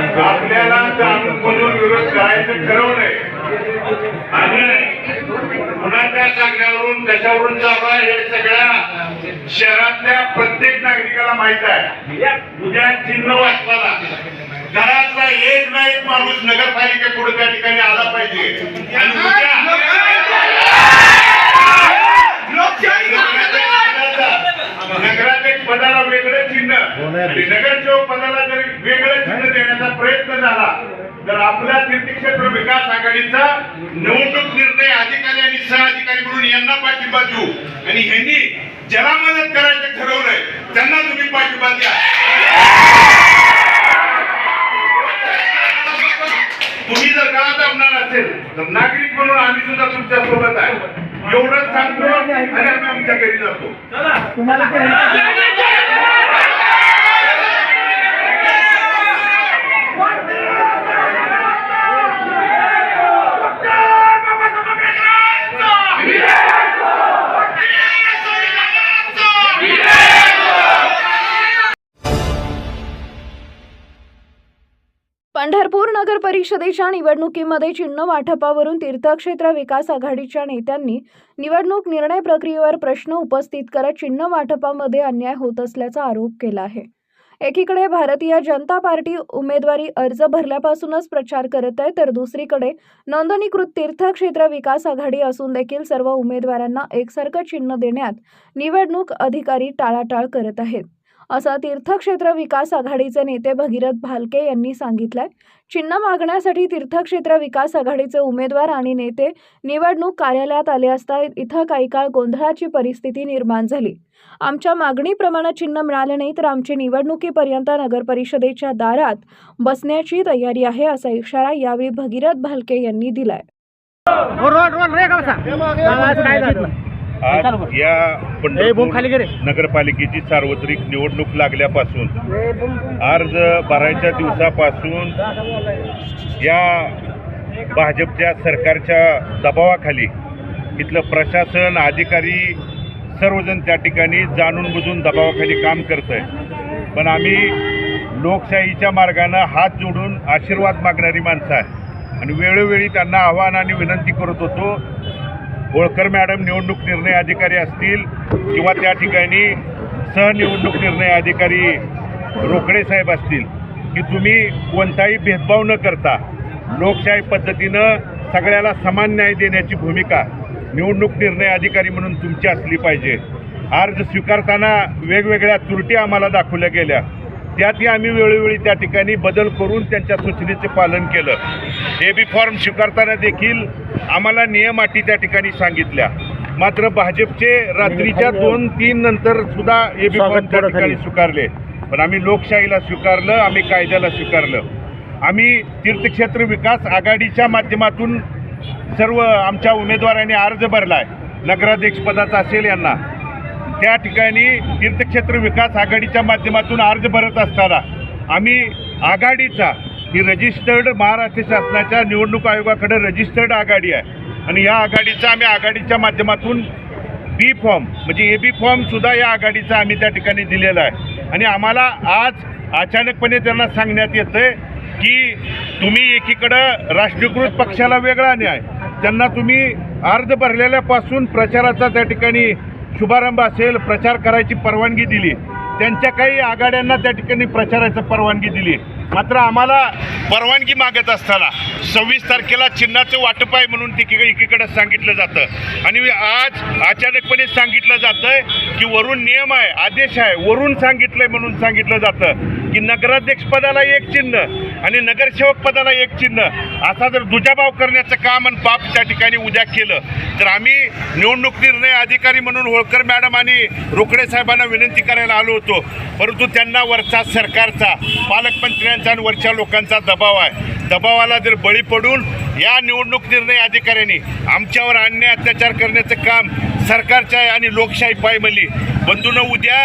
आपल्याला जाणून बुजून विरोध करायचं ठरवलंय आणि कुणाच्या सांगण्यावरून कशावरून चालू आहे हे सगळ्या शहरातल्या प्रत्येक नागरिकाला माहीत आहे. उद्या चिन्ह वाचवाला घरातला एक ना एक माणूस नगरपालिकेपुढे त्या ठिकाणी आला पाहिजे. आणि उद्या पदाला वेगळं चिन्ह. आणि नगरसेवक पदाला जर वेगळं चिन्ह देण्याचा प्रयत्न झाला तर आपला तीर्थक्षेत्र विकास आघाडीचा निवडणूक निर्णय अधिकारी आणि सह अधिकारी म्हणून यांना पाठिंबा देऊ. आणि ह्यांनी ज्याला मदत करायचं ठरवलंय त्यांना तुम्ही पाठिंबा द्या. तुम्ही जर का जमणार असेल तर नागरिक म्हणून आम्ही सुद्धा तुमच्यासोबत आहे. एवढंच सांगतो आणि आम्ही आमच्या घरी जातो. पंढरपूर नगर परिषदेच्या निवडणुकीमध्ये चिन्ह वाटपावरून तीर्थक्षेत्र विकास आघाडीच्या नेत्यांनी निवडणूक निर्णय प्रक्रियेवर प्रश्न उपस्थित करत चिन्ह वाटपामध्ये अन्याय होत असल्याचा आरोप केला आहे. एकीकडे भारतीय जनता पार्टी उमेदवारी अर्ज भरल्यापासूनच प्रचार करत आहे तर दुसरीकडे नोंदणीकृत तीर्थक्षेत्र विकास आघाडी असून देखील सर्व उमेदवारांना एकसारखं चिन्ह देण्यात निवडणूक अधिकारी टाळाटाळ करत आहेत. असं तीर्थक्षेत्र विकास आघाडीचे नेते भगीरथ भालके यांनी सांगितलंय. चिन्ह मागण्यासाठी तीर्थक्षेत्र विकास आघाडीचे उमेदवार आणि नेते निवडणूक कार्यालयात आले असता इथं काही काळ गोंधळाची परिस्थिती निर्माण झाली. आमच्या मागणीप्रमाणे चिन्ह मिळाले नाही तर आमची निवडणुकीपर्यंत नगर परिषदेच्या दारात बसण्याची तयारी आहे असा इशारा यावेळी भगीरथ भालके यांनी दिलाय. आज या पंढरपूर. नगरपालिकेची सार्वत्रिक निवडणूक लागल्यापासून अर्ज भरायच्या दिवसापासून या भाजपच्या सरकारच्या दबावाखाली इथलं प्रशासन अधिकारी सर्वजण त्या ठिकाणी जाणून बुजून दबावाखाली काम करत आहे पण आम्ही लोकशाहीच्या मार्गानं हात जोडून आशीर्वाद मागणारी माणसं आहे. आणि वेळोवेळी त्यांना आव्हान आणि विनंती करत होतो होळकर मॅडम निवडणूक निर्णय अधिकारी असतील किंवा त्या ठिकाणी सहनिवडणूक निर्णय अधिकारी रोकडे साहेब असतील की तुम्ही कोणताही भेदभाव न करता लोकशाही पद्धतीनं सगळ्याला समान न्याय देण्याची भूमिका निवडणूक निर्णय अधिकारी म्हणून तुमची असली पाहिजे. अर्ज स्वीकारताना वेगवेगळ्या त्रुटी आम्हाला दाखवल्या गेल्या. त्यातही आम्ही वेळोवेळी त्या ठिकाणी बदल करून त्यांच्या सूचनेचे पालन केलं. ए बी फॉर्म स्वीकारताना देखील आम्हाला नियम अटी त्या ठिकाणी सांगितल्या. मात्र भाजपचे रात्रीच्या दोन तीन नंतर सुद्धा ए बी फॉर्म त्या ठिकाणी स्वीकारले. पण आम्ही लोकशाहीला स्वीकारलं आम्ही कायद्याला स्वीकारलं. आम्ही तीर्थक्षेत्र विकास आघाडीच्या माध्यमातून सर्व आमच्या उमेदवारांनी अर्ज भरलाय. नगराध्यक्ष पदाचा असेल यांना. त्या ठिकाणी तीर्थक्षेत्र विकास आघाडीच्या माध्यमातून अर्ज भरत असताना आम्ही आघाडीचा ही रजिस्टर्ड महाराष्ट्र शासनाच्या निवडणूक आयोगाकडे रजिस्टर्ड आघाडी आहे. आणि या आघाडीचा आम्ही आघाडीच्या माध्यमातून बी फॉर्म म्हणजे ए बी फॉर्मसुद्धा या आघाडीचा आम्ही त्या ठिकाणी दिलेला आहे. आणि आम्हाला आज अचानकपणे त्यांना सांगण्यात येतंय की तुम्ही एकीकडं राष्ट्रीयकृत पक्षाला वेगळा न्याय त्यांना तुम्ही अर्ज भरलेल्यापासून प्रचाराचा त्या ठिकाणी शुभारंभ असेल प्रचार करायची परवानगी दिली. त्यांच्या काही आघाड्यांना त्या ठिकाणी प्रचाराची परवानगी दिली. मात्र आम्हाला परवानगी मागत असताना सव्वीस तारखेला चिन्हाचं वाटप आहे म्हणून तिकडे एकीकडे सांगितलं जातं. आणि आज अचानकपणे सांगितलं जातं की वरून नियम आहे आदेश आहे वरून सांगितलं म्हणून सांगितलं जातं. की नगराध्यक्ष पदाला एक चिन्ह आणि नगरसेवक पदाला एक चिन्ह. असा जर दुजाभाव करण्याचं काम आणि पाप त्या ठिकाणी उद्या केलं तर आम्ही निवडणूक निर्णय अधिकारी म्हणून होळकर मॅडम आणि रोकडे साहेबांना विनंती करायला आलो होतो. परंतु त्यांना वरचा सरकारचा पालकमंत्र्यांचा आणि वरच्या लोकांचा दबाव आहे. दबावाला जर बळी पडून या निवडणूक निर्णय अधिकाऱ्यांनी आमच्यावर अन्याय अत्याचार करण्याचं काम सरकारच्या आणि लोकशाही पायमली बंधून उद्या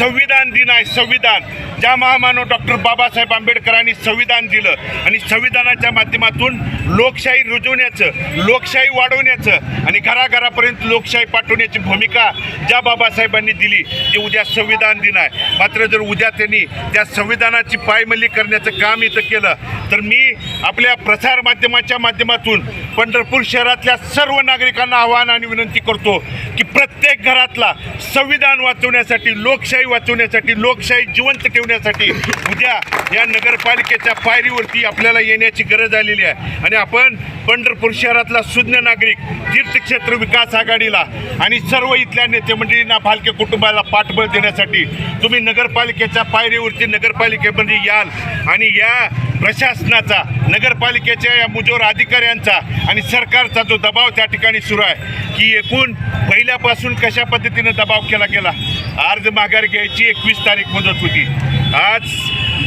संविधान दिन आहे संविधान. ज्या महामानव डॉक्टर बाबासाहेब आंबेडकरांनी संविधान दिलं आणि संविधानाच्या माध्यमातून लोकशाही रुजवण्याचं लोकशाही वाढवण्याचं आणि घराघरापर्यंत लोकशाही पाठवण्याची भूमिका ज्या बाबासाहेबांनी दिली ते उद्या संविधान दिन आहे. मात्र जर उद्या त्यांनी त्या संविधानाची पायमल्ली करण्याचं काम इथं केलं तर मी आपल्या प्रसार माध्यमाच्या माध्यमातून पंढरपूर शहरातल्या सर्व नागरिकांना आवाहन आणि विनंती करतो की प्रत्येक घरातला संविधान वाचवण्यासाठी लोकशाही वाचवण्यासाठी लोकशाही जिवंत ठेवण्यासाठी उद्या या नगरपालिकेच्या पायरीवरती आपल्याला येण्याची गरज आलेली आहे. आणि आपण पंढरपूर शहरातला सुज्ञ नागरिक तीर्थक्षेत्र विकास आघाडीला आणि सर्व इथल्या नेते मंडळींना फालके कुटुंबाला पाठबळ देण्यासाठी तुम्ही नगरपालिकेच्या पायरीवरती नगरपालिकेमध्ये याल आणि या प्रशासनाचा नगरपालिकेच्या या मुजोर अधिकाऱ्यांचा आणि सरकारचा जो दबाव त्या ठिकाणी सुरू आहे की एकूण पहिल्यापासून कशा पद्धतीनं दबाव केला गेला अर्ज माघार घ्यायची एकवीस तारीख मुदत होती. आज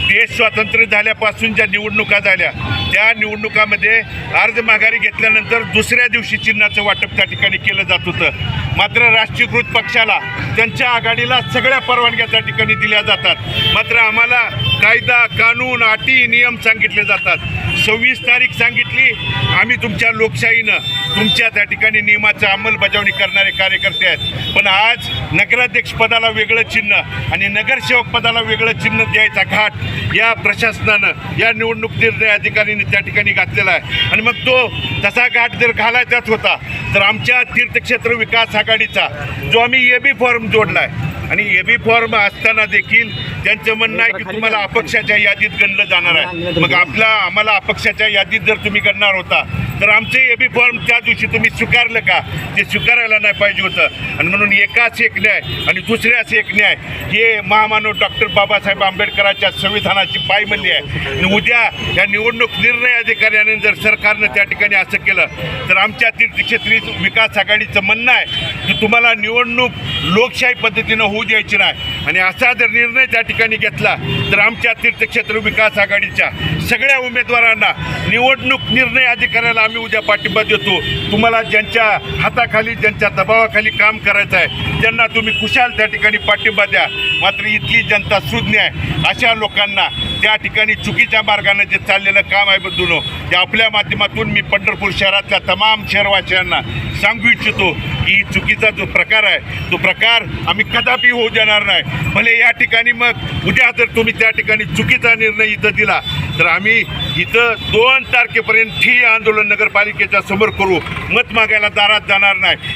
देश स्वातंत्र्य झाल्यापासून ज्या निवडणुका झाल्या त्या निवडणुकामध्ये अर्ज माघारी घेतल्यानंतर दुसऱ्या दिवशी चिन्हाचं वाटप त्या ठिकाणी केलं जात होतं. मात्र राष्ट्रीयकृत पक्षाला त्यांच्या आघाडीला सगळ्या परवानग्या त्या ठिकाणी दिल्या जातात. मात्र आम्हाला कायदा कानून अटी नियम सांगितले जातात. सव्वीस तारीख सांगितली आम्ही तुमच्या लोकशाहीनं तुमच्या त्या ठिकाणी नियमाचं अंमलबजावणी करणारे कार्यकर्ते आहेत. पण आज नगराध्यक्ष पदाला वेगळं चिन्ह आणि नगरसेवक पदाला वेगळं चिन्ह द्यायचा घाट या प्रशासनानं या निवडणूक निर्णय अधिकाऱ्यांनी त्या ठिकाणी घातलेला आहे. आणि मग तो तसा घाट जर घालायचाच होता तर आमच्या तीर्थक्षेत्र विकास आघाडीचा जो आम्ही ए बी फॉर्म जोडला आहे आणि ए बी फॉर्म असताना देखील त्यांचं म्हणणं आहे की तुम्हाला अपक्षाच्या यादीत गणलं जाणार आहे. मग आपला आम्हाला अपक्षाच्या यादीत जर तुम्ही गणणार होता तर आमचे ए बी फॉर्म त्या दिवशी तुम्ही स्वीकारलं का? ते स्वीकारायला नाही पाहिजे होतं. आणि म्हणून एकाच एक न्याय आणि दुसऱ्याच एक न्याय. हे महामानव डॉक्टर बाबासाहेब आंबेडकरांच्या संविधानाची पायमल्ली आहे. आणि उद्या या निवडणूक निर्णय अधिकाऱ्याने जर सरकारनं त्या ठिकाणी असं केलं तर आमच्या तीर्थक्षेत्री विकास आघाडीचं म्हणणं आहे की तुम्हाला निवडणूक लोकशाही पद्धतीनं होऊ द्यायची नाही. आणि असा जर निर्णय त्या ठिकाणी घेतला तर आमच्या तीर्थक्षेत्र विकास आघाडीच्या सगळ्या उमेदवारांना निवडणूक निर्णय अधिकाऱ्याला आम्ही उद्या पाठिंबा देतो. तुम्हाला ज्यांच्या हाताखाली ज्यांच्या दबावाखाली काम करायचं आहे त्यांना तुम्ही खुशाल त्या ठिकाणी पाठिंबा द्या. मात्र इथली जनता सुज्ञ आहे. अशा लोकांना त्या ठिकाणी चुकीच्या मार्गाने जे चाललेलं काम आहे बंधूनो ते आपल्या माध्यमातून मी पंढरपूर शहरातल्या तमाम शहरवासियांना सांगू इच्छितो की चुकीचा जो प्रकार आहे तो प्रकार आम्ही कदापि होऊ देणार नाही. भले या ठिकाणी मग उद्या जर तुम्ही त्या ठिकाणी चुकीचा निर्णय इथं दिला तर आम्ही इथं दोन तारखेपर्यंत ही आंदोलन नगरपालिकेच्या समोर करू. मत मागायला दारात जाणार नाही.